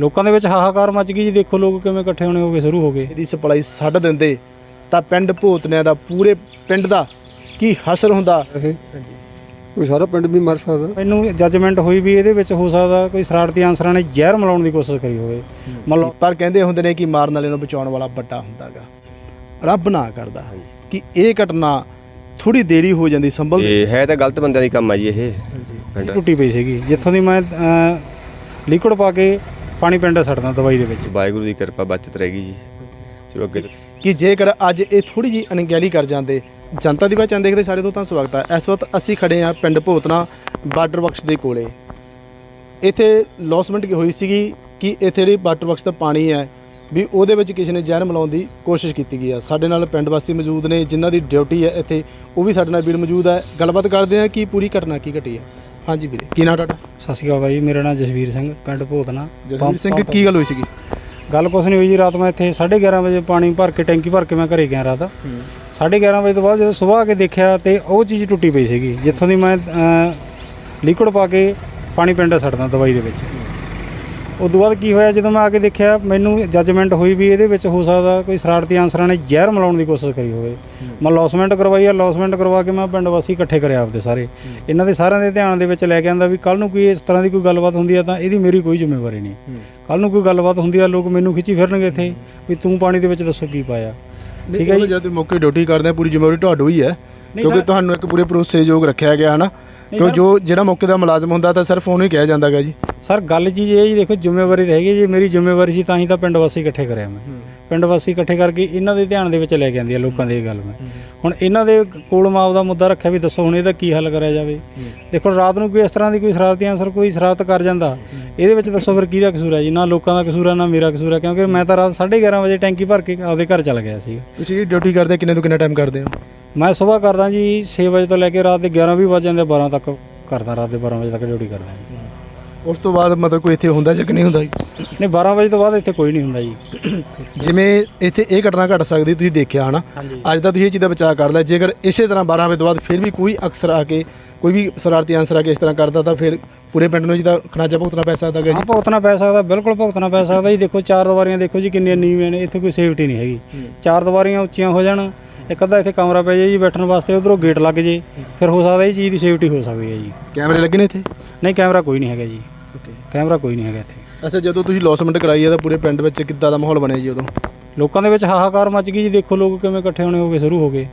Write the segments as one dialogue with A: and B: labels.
A: ਲੋਕਾਂ ਦੇ ਵਿੱਚ ਹਾਹਾਕਾਰ ਮਚ ਗਈ ਜੀ। ਦੇਖੋ ਲੋਕ ਕਿਵੇਂ ਇਕੱਠੇ ਹੋਣੇ ਹੋ ਗਏ ਸ਼ੁਰੂ ਹੋ ਗਏ।
B: ਇਹਦੀ ਸਪਲਾਈ ਛੱਡ ਦਿੰਦੇ ਤਾਂ ਪਿੰਡ ਭੂਤਨਿਆਂ ਦਾ ਪੂਰੇ ਪਿੰਡ ਦਾ ਕੀ ਹਸਰ ਹੁੰਦਾ?
C: ਇਹ ਕੋਈ ਸਾਰਾ ਪਿੰਡ ਵੀ ਮਰ ਸਕਦਾ।
A: ਮੈਨੂੰ ਜੱਜਮੈਂਟ ਹੋਈ ਵੀ ਇਹਦੇ ਵਿੱਚ ਹੋ ਸਕਦਾ ਕੋਈ ਸ਼ਰਾਰਤੀ ਅਨਸਰਾਂ ਨੇ ਜ਼ਹਿਰ ਮਿਲਾਉਣ ਦੀ ਕੋਸ਼ਿਸ਼ ਕਰੀ ਹੋਵੇ। ਮੰਨ ਲਓ
B: ਪਰ ਕਹਿੰਦੇ ਹੁੰਦੇ ਨੇ ਕਿ ਮਾਰਨ ਵਾਲੇ ਨੂੰ ਬਚਾਉਣ ਵਾਲਾ ਵੱਡਾ ਹੁੰਦਾਗਾ। ਰੱਬ ਨਾ ਕਰਦਾ ਕਿ ਇਹ ਘਟਨਾ ਥੋੜੀ ਦੇਰੀ ਹੋ ਜਾਂਦੀ ਸੰਭਲ
D: ਇਹ ਹੈ ਤਾਂ ਗਲਤ ਬੰਦਿਆਂ ਦੀ ਕੰਮ ਆ ਜੀ ਇਹ।
A: ਟੁੱਟੀ ਪਈ ਸੀਗੀ। ਜਿੱਥੋਂ ਦੀ ਮੈਂ ਲਿਕੁਇਡ ਪਾ ਕੇ ਪਾਣੀ ਪਿੰਡਾ ਛੱਡਦਾ ਦਵਾਈ ਦੇ ਵਿੱਚ।
D: ਵਾਹਿਗੁਰੂ ਦੀ ਕਿਰਪਾ ਬਚਤ ਰਹੇਗੀ ਜੀ। ਚਲੋ ਅੱਗੇ
B: ਕਿ ਜੇਕਰ ਅੱਜ ਇਹ ਥੋੜੀ ਜੀ ਅਣਗਹਿਲੀ ਕਰ ਜਾਂਦੇ ਜਨਤਾ ਦੀ ਪਹਿਚਾਣ ਦੇਖਦੇ ਸਾਰੇ ਤੋਂ ਤਾਂ ਸਵਾਗਤ ਹੈ। ਇਸ ਵਕਤ ਅਸੀਂ ਖੜੇ ਹਾਂ ਪਿੰਡ ਭੂਤਨਾ ਬਾਰਡਰ ਬਕਸ ਦੇ ਕੋਲੇ। ਇੱਥੇ ਲੌਸਮੈਂਟ ਕੀ ਹੋਈ ਸੀਗੀ ਕਿ ਇੱਥੇ ਜਿਹੜੀ ਬਾਰਡਰ ਬਕਸ ਦਾ ਪਾਣੀ ਹੈ ਵੀ ਉਹਦੇ ਵਿੱਚ ਕਿਸੇ ਨੇ ਜ਼ਹਿਰ ਮਿਲਾਉਣ ਦੀ ਕੋਸ਼ਿਸ਼ ਕੀਤੀ ਗਈ ਹੈ। ਸਾਡੇ ਨਾਲ ਪਿੰਡ ਵਾਸੀ ਮੌਜੂਦ ਨੇ ਜਿਨ੍ਹਾਂ ਦੀ ਡਿਊਟੀ ਹੈ ਇੱਥੇ ਉਹ ਵੀ ਸਾਡੇ ਨਾਲ ਵੀਰ ਮੌਜੂਦ ਹੈ। ਗੱਲਬਾਤ ਕਰਦੇ ਹਾਂ ਕਿ ਪੂਰੀ ਘਟਨਾ ਕੀ ਘਟੀ ਹੈ। ਹਾਂਜੀ ਵੀਰੇ ਕੀ ਨਾਮ ਤੁਹਾਡਾ?
A: ਸਤਿ ਸ਼੍ਰੀ ਅਕਾਲ ਬਾਈ ਮੇਰਾ ਨਾਮ ਜਸਵੀਰ ਸਿੰਘ ਪਿੰਡ ਭੋਤਨਾ
B: ਜਸਵੀਰ ਸਿੰਘ ਕੀ ਗੱਲ ਹੋਈ ਸੀਗੀ?
A: ਗੱਲ ਕੁਛ ਨਹੀਂ ਹੋਈ ਜੀ ਰਾਤ ਮੈਂ ਇੱਥੇ 11:30 ਵਜੇ ਪਾਣੀ ਭਰ ਕੇ ਟੈਂਕੀ ਭਰ ਕੇ ਮੈਂ ਘਰੇ ਗਿਆ ਰਾਤ। 11:30 ਵਜੇ ਤੋਂ ਬਾਅਦ ਜਦੋਂ ਸਵੇਰ ਆ ਕੇ ਦੇਖਿਆ ਤੇ ਉਹ ਚੀਜ਼ ਟੁੱਟੀ ਪਈ ਸੀਗੀ ਜਿੱਥੋਂ ਦੀ ਮੈਂ ਲਿਕੁਇਡ ਪਾ ਕੇ ਪਾਣੀ ਪਿੰਡਾ ਛੱਡਦਾ ਦਵਾਈ ਦੇ ਵਿੱਚ। ਤੋਂ ਬਾਅਦ ਕੀ ਹੋਇਆ ਜਦੋਂ ਮੈਂ ਆ ਕੇ ਦੇਖਿਆ ਮੈਨੂੰ ਜੱਜਮੈਂਟ ਹੋਈ ਵੀ ਇਹਦੇ ਵਿੱਚ ਹੋ ਸਕਦਾ ਕੋਈ ਸ਼ਰਾਰਤੀ ਅਨਸਰਾਂ ਨੇ ਜ਼ਹਿਰ ਮਿਲਾਉਣ ਦੀ ਕੋਸ਼ਿਸ਼ ਕਰੀ ਹੋਵੇ। ਮੈਂ ਲੌਸਮੈਂਟ ਕਰਵਾਈ ਆ ਲੌਸਮੈਂਟ ਕਰਵਾ ਕੇ ਮੈਂ ਪਿੰਡ ਵਾਸੀ ਇਕੱਠੇ ਕਰਿਆ ਆਪਦੇ ਸਾਰੇ। ਇਹਨਾਂ ਦੇ ਸਾਰਿਆਂ ਦੇ ਧਿਆਨ ਦੇ ਵਿੱਚ ਲੈ ਕੇ ਆਂਦਾ ਵੀ ਕੱਲ ਨੂੰ ਕੋਈ ਇਸ ਤਰ੍ਹਾਂ ਦੀ ਕੋਈ ਗੱਲਬਾਤ ਹੁੰਦੀ ਆ ਤਾਂ ਇਹਦੀ ਮੇਰੀ ਕੋਈ ਜ਼ਿੰਮੇਵਾਰੀ ਨਹੀਂ। ਕੱਲ ਨੂੰ ਕੋਈ ਗੱਲਬਾਤ ਹੁੰਦੀ ਆ ਲੋਕ ਮੈਨੂੰ ਖਿੱਚੀ ਫਿਰਨਗੇ ਇੱਥੇ ਵੀ ਤੂੰ ਪਾਣੀ ਦੇ ਵਿੱਚ ਦੱਸੋ ਕੀ ਪਾਇਆ। ਠੀਕ ਹੈ ਜੀ?
B: ਜਦ ਮੌਕੇ ਡਿਊਟੀ ਕਰਦੇ ਆ ਪੂਰੀ ਜ਼ਿੰਮੇਵਾਰੀ ਤੁਹਾਡੀ ਹੀ। ਹੈ ਕਿਉਂਕਿ ਤੁਹਾਨੂੰ ਇੱਕ ਪੂਰੇ ਭਰੋਸੇਯੋਗ ਰੱਖਿਆ ਗਿਆ ਹੈ ਨਾ ਕਿਉਂ ਜੋ ਜਿਹੜਾ ਮੌਕੇ ਦਾ ਮੁਲਾਜ਼ਮ ਹੁੰਦਾ ਤਾਂ ਸਿਰਫ ਉਹਨੂੰ ਹੀ ਕਿਹਾ ਜਾਂਦਾਗਾ ਜੀ।
A: ਸਰ ਗੱਲ ਚੀਜ਼ ਇਹ ਜੀ ਦੇਖੋ ਜ਼ਿੰਮੇਵਾਰੀ ਤਾਂ ਹੈਗੀ ਜੀ। ਮੇਰੀ ਜ਼ਿੰਮੇਵਾਰੀ ਸੀ ਤਾਂ ਹੀ ਤਾਂ ਪਿੰਡ ਵਾਸੀ ਇਕੱਠੇ ਕਰਿਆ ਮੈਂ। ਪਿੰਡ ਵਾਸੀ ਇਕੱਠੇ ਕਰਕੇ ਇਹਨਾਂ ਦੇ ਧਿਆਨ ਦੇ ਵਿੱਚ ਲੈ ਕੇ ਆਂਦੀ ਆ ਲੋਕਾਂ ਦੀ ਇਹ ਗੱਲ ਮੈਂ। ਹੁਣ ਇਹਨਾਂ ਦੇ ਕੋਲ ਮਾਪ ਦਾ ਮੁੱਦਾ ਰੱਖਿਆ ਵੀ ਦੱਸੋ ਹੁਣ ਇਹਦਾ ਕੀ ਹੱਲ ਕਰਿਆ ਜਾਵੇ? ਦੇਖੋ ਰਾਤ ਨੂੰ ਕੋਈ ਇਸ ਤਰ੍ਹਾਂ ਦੀ ਕੋਈ ਸ਼ਰਾਰਤੀ ਅਨਸਰ ਕੋਈ ਸ਼ਰਾਰਤ ਕਰ ਜਾਂਦਾ ਇਹਦੇ ਵਿੱਚ ਦੱਸੋ ਫਿਰ ਕਿਹਦਾ ਕਸੂਰ ਹੈ ਜੀ? ਨਾ ਲੋਕਾਂ ਦਾ ਕਸੂਰ ਹੈ ਨਾ ਮੇਰਾ ਕਸੂਰ ਹੈ ਕਿਉਂਕਿ ਮੈਂ ਤਾਂ ਰਾਤ 11:30 ਵਜੇ ਟੈਂਕੀ ਭਰ ਕੇ ਆਪਦੇ ਘਰ ਚਲਾ ਗਿਆ ਸੀ
B: ਤੁਸੀਂ ਡਿਊਟੀ ਕਰਦੇ ਕਿੰਨੇ ਤੋਂ ਕਿੰਨਾ ਟਾਈਮ ਕਰਦੇ ਹੋ?
A: ਮੈਂ ਸਵੇਰ ਕਰਦਾ ਜੀ 6 ਵਜੇ ਤੋਂ ਲੈ ਕੇ ਰਾਤ ਦੇ 11 ਵੀ ਵੱਜ ਜਾਂਦੇ 12 ਤੱਕ ਕਰਦਾ ਰਾਤ ਦੇ 12 ਵਜੇ ਤੱਕ ਡਿਊਟੀ ਕਰਦਾ
B: ਉਸ ਤੋਂ ਬਾਅਦ ਮਤਲਬ ਕੋਈ ਇੱਥੇ ਹੁੰਦਾ ਜਾਂ ਕਿ ਨਹੀਂ ਹੁੰਦਾ ਜੀ?
A: ਨਹੀਂ 12 ਵਜੇ ਤੋਂ ਬਾਅਦ ਇੱਥੇ ਕੋਈ ਨਹੀਂ ਹੁੰਦਾ ਜੀ।
B: ਜਿਵੇਂ ਇੱਥੇ ਇਹ ਘਟਨਾ ਘਟ ਸਕਦੀ ਤੁਸੀਂ ਦੇਖਿਆ ਹਨਾ? ਅੱਜ ਤਾਂ ਤੁਸੀਂ ਇਹ ਚੀਜ਼ ਦਾ ਬਚਾਅ ਕਰ ਲਿਆ। ਜੇਕਰ ਇਸੇ ਤਰ੍ਹਾਂ 12 ਵਜੇ ਤੋਂ ਬਾਅਦ ਫਿਰ ਵੀ ਕੋਈ ਅਕਸਰ ਆ ਕੇ ਕੋਈ ਵੀ ਸ਼ਰਾਰਤੀ ਅਨਸਰ ਆ ਕੇ ਇਸ ਤਰ੍ਹਾਂ ਕਰਦਾ ਤਾਂ ਫਿਰ ਪੂਰੇ ਪਿੰਡ ਨੂੰ ਜਿਹਦਾ ਖਨਾਜਾ ਭੁਗਤਣਾ ਪੈ ਸਕਦਾ ਗਾ
A: ਹਾਂ
B: ਜੀ
A: ਭੁਗਤਣਾ ਪੈ ਸਕਦਾ ਬਿਲਕੁਲ ਭੁਗਤਣਾ ਪੈ ਸਕਦਾ ਜੀ। ਦੇਖੋ ਚਾਰ ਦੀਵਾਰੀਆਂ ਦੇਖੋ ਜੀ ਕਿੰਨੀਆਂ ਨੀਵੀਆਂ ਨੇ। ਇੱਥੇ ਕੋਈ ਸੇਫਟੀ ਨਹੀਂ ਹੈਗੀ। ਚਾਰ ਦੀਵਾਰੀਆਂ ਉੱਚੀਆਂ ਹੋ ਜਾਣ ਇੱਕ ਅੱਧਾ ਇੱਥੇ ਕਮਰਾ ਪੈ ਜਾਏ ਜੀ ਬੈਠਣ ਵਾਸਤੇ ਉਧਰੋਂ ਗੇਟ ਲੱਗ ਜੇ। ਫਿਰ ਹੋ ਸਕਦਾ ਇਹ ਚੀਜ਼ ਦੀ ਸੇਫਟੀ ਹੋ ਸਕਦੀ ਹੈ ਜੀ।
B: ਕੈਮਰੇ ਲੱਗੇ ਨੇ ਇੱਥੇ?
A: ਨਹੀਂ ਕੈਮਰਾ ਕੋਈ ਨਹੀਂ ਹੈਗਾ ਜੀ। ਕੈਮਰਾ ਕੋਈ ਨਹੀਂ ਹੈਗਾ ਇੱਥੇ।
B: ਅੱਛਾ ਜਦੋਂ ਤੁਸੀਂ ਲੌਸਮੈਂਟ ਕਰਾਈ ਹੈ ਤਾਂ ਪੂਰੇ ਪਿੰਡ ਵਿੱਚ ਕਿੱਦਾਂ ਦਾ ਮਾਹੌਲ ਬਣਿਆ ਜੀ ਉਦੋਂ?
A: ਲੋਕਾਂ ਦੇ ਵਿੱਚ ਹਾਹਾਕਾਰ ਮਚ ਗਈ ਜੀ ਦੇਖੋ ਲੋਕ ਕਿਵੇਂ ਇਕੱਠੇ ਹੋਣੇ ਹੋ ਗਏ ਸ਼ੁਰੂ ਹੋ ਗਏ।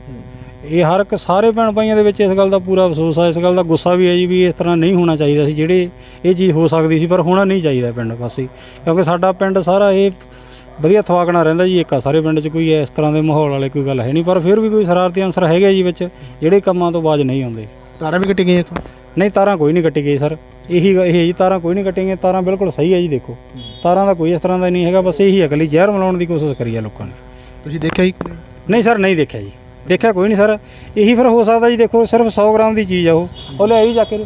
A: ਇਹ ਹਰ ਇੱਕ ਸਾਰੇ ਭੈਣ ਭਾਈਆਂ ਦੇ ਵਿੱਚ ਇਸ ਗੱਲ ਦਾ ਪੂਰਾ ਅਫਸੋਸ ਆ ਇਸ ਗੱਲ ਦਾ ਗੁੱਸਾ ਵੀ ਹੈ ਜੀ ਵੀ ਇਸ ਤਰ੍ਹਾਂ ਨਹੀਂ ਹੋਣਾ ਚਾਹੀਦਾ ਸੀ ਜਿਹੜੇ ਇਹ ਚੀਜ਼ ਹੋ ਸਕਦੀ ਸੀ ਪਰ ਹੋਣਾ ਨਹੀਂ ਚਾਹੀਦਾ ਪਿੰਡ ਵਾਸੀ। ਕਿਉਂਕਿ ਸਾਡਾ ਪਿੰਡ ਸਾਰਾ ਇਹ ਵਧੀਆ ਥਵਾਕਣਾ ਰਹਿੰਦਾ ਜੀ ਇੱਕ ਆ ਸਾਰੇ ਪਿੰਡ 'ਚ ਕੋਈ ਇਸ ਤਰ੍ਹਾਂ ਦੇ ਮਾਹੌਲ ਵਾਲੇ ਕੋਈ ਗੱਲ ਹੈ ਨਹੀਂ ਪਰ ਫਿਰ ਵੀ ਕੋਈ ਸ਼ਰਾਰਤੀ ਅਨਸਰ ਹੈਗੇ ਜੀ ਵਿੱਚ ਜਿਹੜੇ ਕੰਮਾਂ ਤੋਂ ਬਾਜ ਨਹੀਂ ਆਉਂਦੇ।
B: ਤਾਰਾਂ ਵੀ ਕੱਟੀ ਗਈਆਂ ਇੱਥੋਂ?
A: ਨਹੀਂ ਤਾਰਾਂ ਕੋਈ ਨਹੀਂ ਕੱਟੀ ਗਈ ਸਰ। ਇਹੀ ਇਹ ਜੀ ਤਾਰਾਂ ਕੋਈ ਨਹੀਂ ਕੱਟੀਆਂ ਤਾਰਾਂ ਬਿਲਕੁਲ ਸਹੀ ਹੈ ਜੀ ਦੇਖੋ। ਤਾਰਾਂ ਦਾ ਕੋਈ ਇਸ ਤਰ੍ਹਾਂ ਦਾ ਨਹੀਂ ਹੈਗਾ ਬਸ ਇਹੀ ਅਗਲੀ ਜ਼ਹਿਰ ਮਿਲਾਉਣ ਦੀ ਕੋਸ਼ਿਸ਼ ਕਰੀ ਆ ਲੋਕਾਂ ਨੇ।
B: ਤੁਸੀਂ ਦੇਖਿਆ ਜੀ?
A: ਨਹੀਂ ਸਰ ਨਹੀਂ ਦੇਖਿਆ ਜੀ। ਦੇਖਿਆ ਕੋਈ ਨਹੀਂ ਸਰ। ਇਹੀ ਫਿਰ ਹੋ ਸਕਦਾ ਜੀ ਦੇਖੋ ਸਿਰਫ 100 ਗ੍ਰਾਮ ਦੀ ਚੀਜ਼ ਆ ਉਹ। ਉਹ ਲੈ ਆਈ ਜਾ ਕੇ।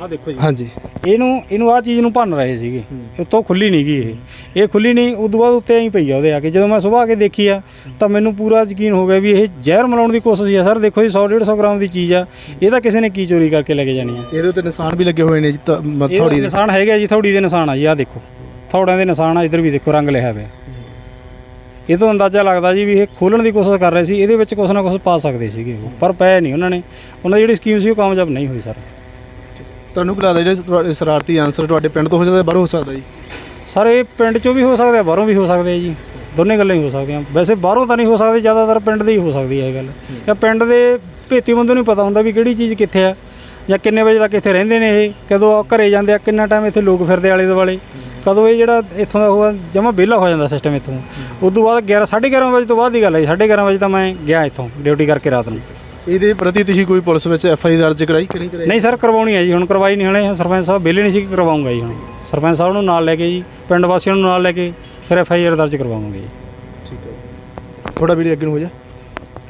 A: ਆ ਦੇਖੋ ਜੀ।
B: ਹਾਂਜੀ।
A: ਇਹਨੂੰ ਇਹਨੂੰ ਆ ਚੀਜ਼ ਨੂੰ ਭੰਨ ਰਹੇ ਸੀਗੇ। ਉੱਤੋਂ ਖੁੱਲੀ ਨਹੀਂ ਗਈ ਇਹ। ਇਹ ਖੁੱਲੀ ਨਹੀਂ ਉਦੋਂ ਬਾਅਦ ਉੱਤੇ ਐਂ ਪਈ ਆ ਉਹਦੇ ਆ ਕੇ। ਜਦੋਂ ਮੈਂ ਸਵੇਰ ਆ ਕੇ ਦੇਖੀ ਆ ਤਾਂ ਮੈਨੂੰ ਪੂਰਾ ਯਕੀਨ ਹੋ ਗਿਆ ਵੀ ਇਹ ਜ਼ਹਿਰ ਮਿਲਾਉਣ ਦੀ ਕੋਸ਼ਿਸ਼ ਆ। ਸਰ ਦੇਖੋ ਜੀ 100 150 ਗ੍ਰਾਮ ਦੀ ਚੀਜ਼ ਆ। ਇਹ ਤਾਂ ਕਿਸੇ ਨੇ ਕੀ ਚੋਰੀ ਕਰਕੇ ਲੈ ਕੇ ਜਾਣੀ ਆ?
B: ਇਹਦੇ ਉੱਤੇ ਨਿਸ਼ਾਨ ਵੀ ਲੱਗੇ ਹੋਏ ਨੇ ਜੀ ਥੋੜੀ ਦੇ
A: ਨਿਸ਼ਾਨ ਹੈਗਾ ਜੀ ਥੋੜੀ ਦੇ ਨਿਸ਼ਾਨ ਆ ਜੀ ਆ ਦੇਖੋ। ਥੋੜਿਆਂ ਦੇ ਨਿਸ਼ਾਨ ਆ ਇੱਧਰ ਵੀ ਦੇਖੋ ਰੰਗ ਲਿਖਿਆ ਹੋਇਆ ਇਹ ਤੋਂ ਅੰਦਾਜ਼ਾ ਲੱਗਦਾ ਜੀ ਵੀ ਇਹ ਖੋਲਣ ਦੀ ਕੋਸ਼ਿਸ਼ ਕਰ ਰਹੇ ਸੀ। ਇਹਦੇ ਵਿੱਚ ਕੁਛ ਨਾ ਕੁਛ ਪਾ ਸਕਦੇ ਸੀਗੇ ਪਰ ਪਏ ਨਹੀਂ ਉਹਨਾਂ ਨੇ। ਉਹਨਾਂ ਦੀ ਜਿਹੜੀ ਸਕੀਮ ਸੀ ਉਹ ਕਾਮਯਾਬ ਨਹੀਂ ਹੋਈ ਸਰ।
B: ਤੁਹਾਨੂੰ ਕੀ ਲੱਗਦਾ ਜਿਹੜੇ ਤੁਹਾਡੇ ਸ਼ਰਾਰਤੀ ਅਨਸਰ ਤੁਹਾਡੇ ਪਿੰਡ ਤੋਂ ਹੋ ਸਕਦਾ ਬਾਹਰੋਂ ਹੋ ਸਕਦਾ ਜੀ?
A: ਸਰ ਇਹ ਪਿੰਡ ਚੋਂ ਵੀ ਹੋ ਸਕਦੇ ਬਾਹਰੋਂ ਵੀ ਹੋ ਸਕਦੇ ਆ ਜੀ। ਦੋਨੇ ਗੱਲਾਂ ਹੀ ਹੋ ਸਕਦੀਆਂ। ਵੈਸੇ ਬਾਹਰੋਂ ਤਾਂ ਨਹੀਂ ਹੋ ਸਕਦੀ ਜ਼ਿਆਦਾਤਰ ਪਿੰਡ ਦੇ ਹੀ ਹੋ ਸਕਦੀ ਹੈ ਇਹ ਗੱਲ। ਜਾਂ ਪਿੰਡ ਦੇ ਭੇਤੀ ਬੰਦੇ ਨੂੰ ਪਤਾ ਹੁੰਦਾ ਵੀ ਕਿਹੜੀ ਚੀਜ਼ ਕਿੱਥੇ ਆ ਜਾਂ ਕਿੰਨੇ ਵਜੇ ਤੱਕ ਇੱਥੇ ਰਹਿੰਦੇ ਨੇ ਇਹ ਕਦੋਂ ਘਰੇ ਜਾਂਦੇ ਆ ਕਿੰਨਾ ਟਾਈਮ ਇੱਥੇ ਲੋਕ ਫਿਰਦੇ ਆਲੇ ਦੁਆਲੇ ਕਦੋਂ ਇਹ ਜਿਹੜਾ ਇੱਥੋਂ ਦਾ ਹੋਇਆ ਜਮਾ ਵਿਹਲਾ ਹੋ ਜਾਂਦਾ ਸਿਸਟਮ ਇੱਥੋਂ। ਉਦੋਂ ਬਾਅਦ 11 11:30 ਵਜੇ ਤੋਂ ਬਾਅਦ ਦੀ ਗੱਲ ਹੈ 11:30 ਵਜੇ ਤਾਂ ਮੈਂ ਗਿਆ ਇੱਥੋਂ ਡਿਊਟੀ ਕਰਕੇ ਰਾਤ ਨੂੰ।
B: ਇਹਦੇ ਪ੍ਰਤੀ ਤੁਸੀਂ ਕੋਈ ਪੁਲਿਸ ਵਿੱਚ ਐਫ ਆਈ ਦਰਜ ਕਰਾਈ ਕਿ ਨਹੀਂ ਕਰਾਈ?
A: ਨਹੀਂ ਸਰ ਕਰਵਾਉਣੀ ਹੈ ਜੀ ਹੁਣ ਕਰਵਾਈ ਨਹੀਂ ਹਲੇ ਸਰਪੰਚ ਸਾਹਿਬ ਵਿਹਲੇ ਨਹੀਂ ਸੀ ਕਰਵਾਉਂਗਾ ਜੀ ਹੁਣ। ਸਰਪੰਚ ਸਾਹਿਬ ਨੂੰ ਨਾਲ ਲੈ ਕੇ ਜੀ ਪਿੰਡ ਵਾਸੀਆਂ ਨੂੰ ਨਾਲ ਲੈ ਕੇ ਫਿਰ ਐਫ ਆਈ ਆਰ ਦਰਜ ਕਰਵਾਵਾਂਗੇ ਜੀ।
B: ਠੀਕ ਹੈ। ਥੋੜਾ ਵੀਡੀਓ ਅੱਗੇ ਨੂੰ ਹੋ ਜਾ।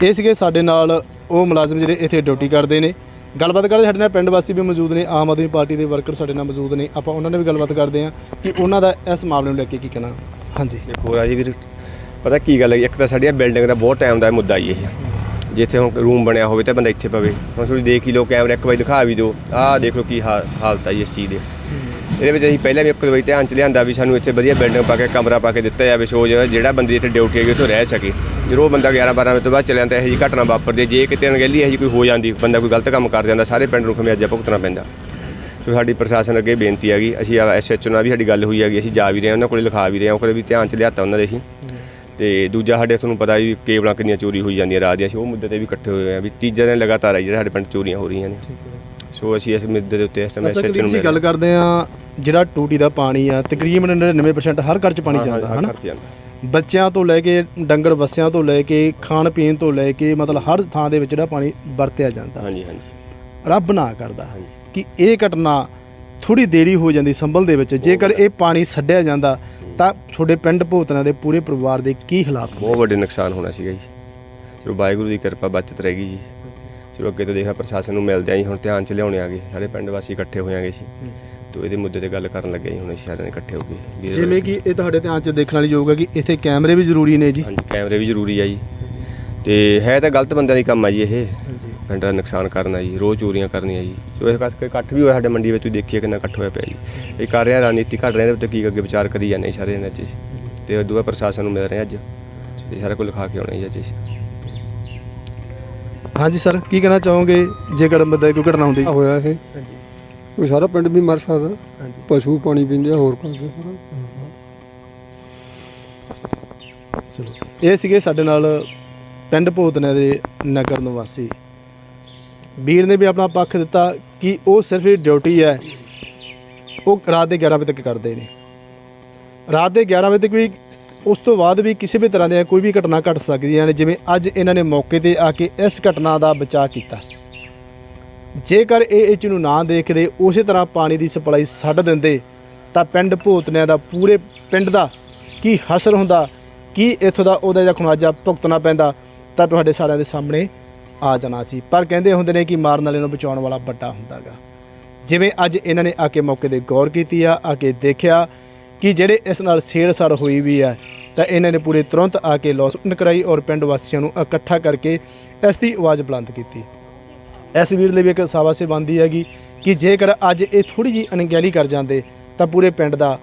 B: ਇਹ ਸੀਗੇ ਸਾਡੇ ਨਾਲ ਉਹ ਮੁਲਾਜ਼ਮ ਜਿਹੜੇ ਇੱਥੇ ਡਿਊਟੀ ਕਰਦੇ ਨੇ। ਗੱਲਬਾਤ ਕਰਦੇ ਸਾਡੇ ਨਾਲ ਪਿੰਡ ਵਾਸੀ ਵੀ ਮੌਜੂਦ ਨੇ ਆਮ ਆਦਮੀ ਪਾਰਟੀ ਦੇ ਵਰਕਰ ਸਾਡੇ ਨਾਲ ਮੌਜੂਦ ਨੇ। ਆਪਾਂ ਉਹਨਾਂ ਨਾਲ ਵੀ ਗੱਲਬਾਤ ਕਰਦੇ ਹਾਂ ਕਿ ਉਹਨਾਂ ਦਾ ਇਸ ਮਾਮਲੇ ਨੂੰ ਲੈ ਕੇ ਕੀ ਕਹਿਣਾ। ਹਾਂਜੀ।
D: ਇੱਕ ਹੋਰ ਆ ਜੀ ਵੀਰ ਪਤਾ ਕੀ ਗੱਲ ਹੈ ਇੱਕ ਤਾਂ ਸਾਡੀਆਂ ਬਿਲਡਿੰਗ ਦਾ ਬਹੁਤ ਟਾਈਮ ਦਾ ਮੁੱਦਾ ਜੀ ਇਹ। ਜਿੱਥੇ ਹੁਣ ਰੂਮ ਬਣਿਆ ਹੋਵੇ ਤਾਂ ਬੰਦਾ ਇੱਥੇ ਪਵੇ। ਹੁਣ ਤੁਸੀਂ ਦੇਖ ਹੀ ਲਓ ਕੈਮਰਾ ਇੱਕ ਵਾਰੀ ਦਿਖਾ ਵੀ ਦਿਓ। ਆਹ ਦੇਖ ਲਓ ਕੀ ਹਾ- ਹਾਲਤ ਆ ਜੀ ਇਸ ਚੀਜ਼ ਦੇ। ਇਹਦੇ ਵਿੱਚ ਅਸੀਂ ਪਹਿਲਾਂ ਵੀ ਇੱਕ ਵਾਰੀ ਧਿਆਨ ਚ ਲਿਆਂਦਾ ਵੀ ਸਾਨੂੰ ਇੱਥੇ ਵਧੀਆ ਬਿਲਡਿੰਗ ਪਾ ਕੇ, ਕਮਰਾ ਪਾ ਕੇ ਦਿੱਤਾ ਜਾਵੇ ਸੋ ਜਿਹੜਾ ਜਿਹੜਾ ਬੰਦੇ ਇੱਥੇ ਡਿਊਟੀ ਹੈਗੀ ਉੱਥੇ ਰਹਿ ਸਕੇ। ਜਦੋਂ ਉਹ ਬੰਦਾ 11 12 ਵਜੇ ਤੋਂ ਬਾਅਦ ਚਲਿਆ ਜਾਂਦਾ, ਇਹੋ ਜਿਹੀ ਘਟਨਾ ਵਾਪਰਦੀ ਜੇ ਕਿਤੇ ਅਣਗਹਿਲੀ ਇਹੋ ਜਿਹੀ ਕੋਈ ਹੋ ਜਾਂਦੀ, ਬੰਦਾ ਕੋਈ ਗਲਤ ਕੰਮ ਕਰ ਜਾਂਦਾ, ਸਾਰੇ ਪਿੰਡ ਨੂੰ ਖਮਿਆਜਾ ਭੁਗਤਣਾ ਪੈਂਦਾ। ਸੋ ਸਾਡੀ ਪ੍ਰਸ਼ਾਸਨ ਅੱਗੇ ਬੇਨਤੀ ਹੈਗੀ, ਅਸੀਂ ਐਸਐਚਓ ਨਾਲ ਵੀ ਸਾਡੀ ਗੱਲ ਹੋਈ ਹੈਗੀ, ਅਸੀਂ ਜਾ ਵੀ ਰਹੇ ਹਾਂ, ਉਹਨਾਂ ਕੋਲੇ ਲਿਖਾ ਵੀ ਰਹੇ ਹਾਂ ਉਹ ਕੋਲੇ ਵੀ ਧਿਆਨ ਚ ਲਿਆਤਾ ਉਹਨਾਂ ਦੇ ਅਸੀਂ। ਤੇ ਦੂਜਾ ਸਾਡੇ ਤੁਹਾਨੂੰ ਪਤਾ ਵੀ ਕੇਬਲਾਂ ਕਿੰਨੀਆਂ ਚੋਰੀ ਹੋਈ ਜਾਂਦੀਆਂ ਰਾਤ ਦੀਆਂ ਅਸੀਂ ਉਹ ਮੁੱਦੇ ਤੇ ਵੀ ਇਕੱਠੇ ਹੋਏ ਆ ਵੀ ਤੀਜਾ ਦਿਨ ਲਗਾਤਾਰ ਆ ਜਿਹੜਾ ਸਾਡੇ ਪਿੰਡ ਚੋਰੀਆਂ ਹੋ ਰਹੀਆਂ ਨੇ। ਸੋ ਅਸੀਂ ਇਸ ਮੁੱਦੇ ਦੇ ਉੱਤੇ ਇਸ ਟਾਈਮ
B: ਅਸਾਂ
D: ਐਸਐਚਓ ਨੂੰ
B: ਗੱਲ ਕਰਦੇ ਆ ਜਿਹੜਾ ਟੂਟੀ ਦਾ ਪਾਣੀ ਆ ਤਕਰੀਬਨ 99% ਹਰ ਘਰ ਚ ਪਾਣੀ ਜਾਂਦਾ ਹਨਾ?
D: ਖਰਚ ਜਾਂਦਾ।
B: ਬੱਚਿਆਂ ਤੋਂ ਲੈ ਕੇ ਡੰਗਰ ਵੱਸਿਆਂ ਤੋਂ ਲੈ ਕੇ ਖਾਣ ਪੀਣ ਤੋਂ ਲੈ ਕੇ ਮਤਲਬ ਹਰ ਥਾਂ ਦੇ ਵਿੱਚ ਜਿਹੜਾ ਪਾਣੀ ਵਰਤਿਆ ਜਾਂਦਾ।
D: ਹਾਂਜੀ ਹਾਂਜੀ।
B: ਰੱਬ ਨਾ ਕਰਦਾ
D: ਹਾਂਜੀ।
B: ਕਿ ਇਹ ਘਟਨਾ ਥੋੜੀ ਦੇਰੀ ਹੋ ਜਾਂਦੀ ਸੰਭਲ ਦੇ ਵਿੱਚ ਜੇਕਰ ਇਹ ਪਾਣੀ ਛੱਡਿਆ ਜਾਂਦਾ ਤਾਂ ਤੁਹਾਡੇ ਪਿੰਡ ਭੂਤਨਾ ਦੇ ਪੂਰੇ ਪਰਿਵਾਰ ਦੇ ਕੀ ਹਾਲਾਤ
D: ਬਹੁਤ ਵੱਡੇ ਨੁਕਸਾਨ ਹੋਣਾ ਸੀਗਾ ਜੀ। ਚਲੋ ਵਾਹਿਗੁਰੂ ਦੀ ਕਿਰਪਾ ਬਚਤ ਰਹਿ ਗਈ ਜੀ। ਚਲੋ ਅੱਗੇ ਤੋਂ ਦੇਖਾ ਪ੍ਰਸ਼ਾਸਨ ਨੂੰ ਮਿਲਦੇ ਆਂ ਜੀ ਹੁਣ ਧਿਆਨ ਚ ਲਿਆਉਣੇ ਆਗੇ। ਸਾਰੇ ਪਿੰਡ ਵਾਸੀ ਇਕੱਠੇ ਹੋਇਆਂਗੇ ਸੀ ਤੋਂ ਇਹਦੇ ਮੁੱਦੇ ਤੇ ਗੱਲ ਕਰਨ ਲੱਗੇ ਜੀ ਹੁਣ ਅਸੀਂ ਸਾਰਿਆਂ ਨੇ ਇਕੱਠੇ ਹੋ ਕੇ। ਵੀ ਇਹਦਾ-
B: ਜਿਵੇਂ ਕਿ ਇਹ ਤੁਹਾਡੇ ਧਿਆਨ 'ਚ ਦੇਖਣ ਵਾਲੀ ਯੋਗ ਹੈ ਕਿ ਇੱਥੇ ਕੈਮਰੇ ਵੀ ਜ਼ਰੂਰੀ ਨੇ ਜੀ।
D: ਹਾਂਜੀ ਕੈਮਰੇ ਵੀ ਜ਼ਰੂਰੀ ਆ ਜੀ। ਤੇ ਹੈ ਤਾਂ ਗਲਤ ਬੰਦਿਆਂ ਦੀ ਕੰਮ ਆ ਜੀ ਇਹ। ਪਿੰਡ ਦਾ ਨੁਕਸਾਨ ਕਰਨਾ ਜੀ ਰੋਜ਼ ਚੋਰੀਆਂ ਕਰਨੀਆਂ ਜੀ। ਸੋ ਇਸ ਕਰਕੇ ਇਕੱਠ ਵੀ ਹੋਇਆ ਸਾਡੇ ਮੰਡੀ ਵਿੱਚ ਤੁਸੀਂ ਦੇਖੀਏ ਕਿੰਨਾ ਇਕੱਠ ਹੋਇਆ ਪਿਆ ਜੀ। ਇਹ ਕਰ ਰਿਹਾ ਰਣਨੀਤੀ ਘੜ ਰਿਹਾ ਇਹਦੇ ਉੱਤੇ ਕੀ ਅੱਗੇ ਵਿਚਾਰ ਕਰੀ ਜਾਂਦੇ ਸਾਰੇ ਇਹਨਾਂ 'ਚ। ਤੇ ਉਦੋਂ ਬਾਅਦ ਪ੍ਰਸ਼ਾਸਨ ਨੂੰ ਮਿਲ ਰਹੇ ਅੱਜ। ਤੇ ਸਾਰਾ ਕੁਝ ਲਿਖਾ ਕੇ ਆਉਣੇ ਜੀ ਅੱਜ।
B: ਹਾਂਜੀ ਸਰ ਕੀ ਕਹਿਣਾ ਚਾਹੋਗੇ ਜੇਕਰ ਮਤਲਬ ਕੋਈ ਘਟਨਾ ਹੁੰਦੀ?
C: ਹੋਇਆ ਇਹ।
B: ਹਾਂਜੀ।
C: ਕੋਈ ਸਾਰਾ ਪਿੰਡ ਵੀ ਮਰ ਸਕਦਾ।
B: ਹਾਂਜੀ।
C: ਪਸ਼ੂ ਪਾਣੀ ਪੀਂਦੇ ਆ, ਹੋਰ ਕਰਦੇ ਸਾਰਾ
B: ਚਲੋ। ਇਹ ਸੀਗੇ ਸਾਡੇ ਨਾਲ ਪਿੰਡ ਭੂਤਨੇ ਦੇ ਨਗਰ ਨਿਵਾਸੀ ਵੀਰ ਨੇ ਵੀ ਆਪਣਾ ਪੱਖ ਦਿੱਤਾ ਕਿ ਉਹ ਸਿਰਫ ਇਹ ਡਿਊਟੀ ਹੈ, ਉਹ ਰਾਤ ਦੇ 11 ਵਜੇ ਤੱਕ ਕਰਦੇ ਨੇ। ਰਾਤ ਦੇ 11 ਵਜੇ ਤੱਕ ਵੀ ਉਸ ਤੋਂ ਬਾਅਦ ਵੀ ਕਿਸੇ ਵੀ ਤਰ੍ਹਾਂ ਦੀ ਕੋਈ ਵੀ ਘਟਨਾ ਘਟ ਸਕਦੀਆਂ ਨੇ ਜਿਵੇਂ ਅੱਜ ਇਹਨਾਂ ਨੇ ਮੌਕੇ ਤੇ ਆ ਕੇ ਇਸ ਘਟਨਾ ਦਾ ਬਚਾਅ ਕੀਤਾ। ਜੇਕਰ ਇਹ ਇਹ ਚੀਜ਼ ਨੂੰ ਨਾ ਦੇਖਦੇ, ਉਸੇ ਤਰ੍ਹਾਂ ਪਾਣੀ ਦੀ ਸਪਲਾਈ ਛੱਡ ਦਿੰਦੇ, ਤਾਂ ਪਿੰਡ ਭੂਤਨਿਆਂ ਦਾ, ਪੂਰੇ ਪਿੰਡ ਦਾ ਕੀ ਹਸਰ ਹੁੰਦਾ, ਕੀ ਇੱਥੋਂ ਦਾ ਉਹਦਾ ਜਿਹੜਾ ਖੁਨਾਜਾ ਭੁਗਤਣਾ ਪੈਂਦਾ, ਤਾਂ ਤੁਹਾਡੇ ਸਾਰਿਆਂ ਦੇ ਸਾਹਮਣੇ ਆ ਜਾਣਾ ਸੀ। ਪਰ ਕਹਿੰਦੇ ਹੁੰਦੇ ਨੇ ਕਿ ਮਾਰਨ ਵਾਲੇ ਨੂੰ ਬਚਾਉਣ ਵਾਲਾ ਵੱਡਾ ਹੁੰਦਾਗਾ। ਜਿਵੇਂ ਅੱਜ ਇਹਨਾਂ ਨੇ ਆ ਕੇ ਮੌਕੇ ਤੇ ਗੌਰ ਕੀਤੀ ਆ ਆ ਕੇ ਦੇਖਿਆ ਕਿ ਜਿਹੜੇ ਇਸ ਨਾਲ ਛੇੜਛਾੜ ਹੋਈ ਵੀ ਹੈ ਤਾਂ ਇਹਨਾਂ ਨੇ ਪੂਰੇ ਤੁਰੰਤ ਆ ਕੇ ਲੌਸਮੈਂਟ ਕਰਾਈ ਔਰ ਪਿੰਡ ਵਾਸੀਆਂ ਨੂੰ ਇਕੱਠਾ ਕਰਕੇ ਇਸ ਦੀ ਆਵਾਜ਼ ਬੁਲੰਦ ਕੀਤੀ। ਇਸ ਵੀਰ ਲਈ ਵੀ ਇੱਕ ਸਾਵਾਸੇ ਬੰਦੀ ਹੈਗੀ ਕਿ ਜੇਕਰ ਅੱਜ ਇਹ ਥੋੜੀ ਜੀ ਅਣਗਹਿਲੀ ਕਰ ਜਾਂਦੇ, ਤਾਂ ਪੂਰੇ ਪਿੰਡ ਦਾ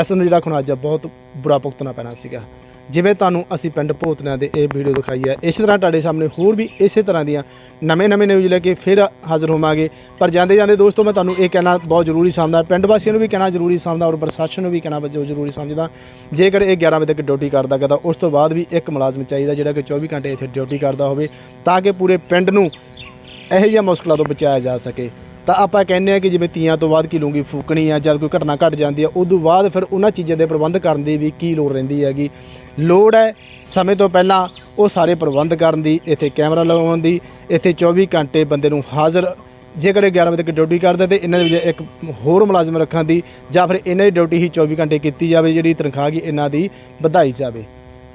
B: ਇਸ ਨੂੰ ਜਿਹੜਾ ਖੁਨਾਜਾ ਬਹੁਤ ਬੁਰਾ ਭੁਗਤਣਾ ਪੈਣਾ ਸੀਗਾ। ਜਿਵੇਂ ਤੁਹਾਨੂੰ ਅਸੀਂ ਪਿੰਡ ਭੋਤਨਿਆਂ ਦੇ ਇਹ ਵੀਡੀਓ ਦਿਖਾਈ ਹੈ, ਇਸੇ ਤਰ੍ਹਾਂ ਤੁਹਾਡੇ ਸਾਹਮਣੇ ਹੋਰ ਵੀ ਇਸੇ ਤਰ੍ਹਾਂ ਦੀਆਂ ਨਵੇਂ ਨਵੇਂ ਨਿਊਜ਼ ਲੈ ਕੇ ਫਿਰ ਹਾਜ਼ਰ ਹੋਵਾਂਗੇ। ਪਰ ਜਾਂਦੇ ਜਾਂਦੇ ਦੋਸਤੋ, ਮੈਂ ਤੁਹਾਨੂੰ ਇਹ ਕਹਿਣਾ ਬਹੁਤ ਜ਼ਰੂਰੀ ਸਮਝਦਾ, ਪਿੰਡ ਵਾਸੀਆਂ ਨੂੰ ਵੀ ਕਹਿਣਾ ਜ਼ਰੂਰੀ ਸਮਝਦਾ ਔਰ ਪ੍ਰਸ਼ਾਸਨ ਨੂੰ ਵੀ ਕਹਿਣਾ ਬਹੁਤ ਜ਼ਰੂਰੀ ਸਮਝਦਾ। ਜੇਕਰ ਇਹ 11 ਵਜੇ ਤੱਕ ਡਿਊਟੀ ਕਰਦਾ ਗਾ ਤਾਂ ਉਸ ਤੋਂ ਬਾਅਦ ਵੀ ਇੱਕ ਮੁਲਾਜ਼ਮ ਚਾਹੀਦਾ ਜਿਹੜਾ ਕਿ 24 ਘੰਟੇ ਇੱਥੇ ਡਿਊਟੀ ਕਰਦਾ ਹੋਵੇ, ਤਾਂ ਕਿ ਪੂਰੇ ਪਿੰਡ ਨੂੰ ਇਹੋ ਜਿਹੀਆਂ ਮੁਸ਼ਕਲਾਂ ਤੋਂ ਬਚਾਇਆ ਜਾ ਸਕੇ। ਤਾਂ ਆਪਾਂ ਕਹਿੰਦੇ ਆ ਕਿ ਜਿਵੇਂ ਤੀਆਂ ਤੋਂ ਬਾਅਦ ਕੀ ਲੂੰਗੀ ਫੂਕਣੀ ਆ, ਜਦ ਕੋਈ ਘਟਨਾ ਘਟ ਜਾਂਦੀ ਆ, ਉਦੋਂ ਬਾਅਦ ਫਿਰ ਉਹਨਾਂ ਚੀਜ਼ਾਂ ਦੇ ਪ੍ਰਬੰਧ ਕਰਨ ਦੀ ਵੀ ਕੀ ਲੋੜ ਰਹਿੰਦੀ ਹੈਗੀ। ਲੋੜ ਹੈ ਸਮੇਂ ਤੋਂ ਪਹਿਲਾਂ ਉਹ ਸਾਰੇ ਪ੍ਰਬੰਧ ਕਰਨ ਦੀ, ਇੱਥੇ ਕੈਮਰਾ ਲਗਾਉਣ ਦੀ, ਇੱਥੇ 24 ਘੰਟੇ ਬੰਦੇ ਨੂੰ ਹਾਜ਼ਰ, ਜੇਕਰ ਇਹ 11 ਵਜੇ ਤੱਕ ਡਿਊਟੀ ਕਰਦਾ ਤੇ ਇਹਨਾਂ ਦੇ ਵਿੱਚ ਇੱਕ ਹੋਰ ਮੁਲਾਜ਼ਮ ਰੱਖਣ ਦੀ, ਜਾਂ ਫਿਰ ਇਹਨਾਂ ਦੀ ਡਿਊਟੀ ਹੀ 24 ਘੰਟੇ ਕੀਤੀ ਜਾਵੇ, ਜਿਹੜੀ ਤਨਖਾਹ ਕੀ ਇਹਨਾਂ ਦੀ ਵਧਾਈ ਜਾਵੇ।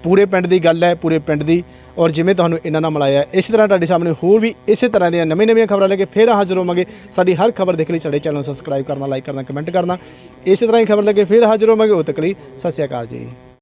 B: ਪੂਰੇ ਪਿੰਡ ਦੀ ਗੱਲ ਹੈ, ਪੂਰੇ ਪਿੰਡ ਦੀ। ਔਰ ਜਿਵੇਂ ਤੁਹਾਨੂੰ ਇਹਨਾਂ ਨਾਲ ਮਿਲਾਇਆ ਇਸੇ ਤਰ੍ਹਾਂ ਤੁਹਾਡੇ ਸਾਹਮਣੇ ਹੋਰ ਵੀ ਇਸੇ ਤਰ੍ਹਾਂ ਦੀਆਂ ਨਵੀਂ ਨਵੀਆਂ ਖਬਰਾਂ ਲੈ ਕੇ ਫਿਰ ਹਾਜ਼ਰ ਹੋਵਾਂਗੇ। ਸਾਡੀ ਹਰ ਖਬਰ ਦੇਖਣ ਲਈ, ਸਾਡੇ ਚੈਨਲ ਨੂੰ ਸਬਸਕ੍ਰਾਈਬ ਕਰਨਾ ਲਾਈਕ ਕਰਨਾ ਕਮੈਂਟ ਕਰਨਾ। ਇਸੇ ਤਰ੍ਹਾਂ ਹੀ ਖਬਰ ਲੈ ਕੇ ਫਿਰ ਹਾਜ਼ਰ ਹੋਵਾਂਗੇ। ਉਹ ਤੱਕ ਲਈ ਸਤਿ ਸ਼੍ਰੀ ਅਕਾਲ ਜੀ।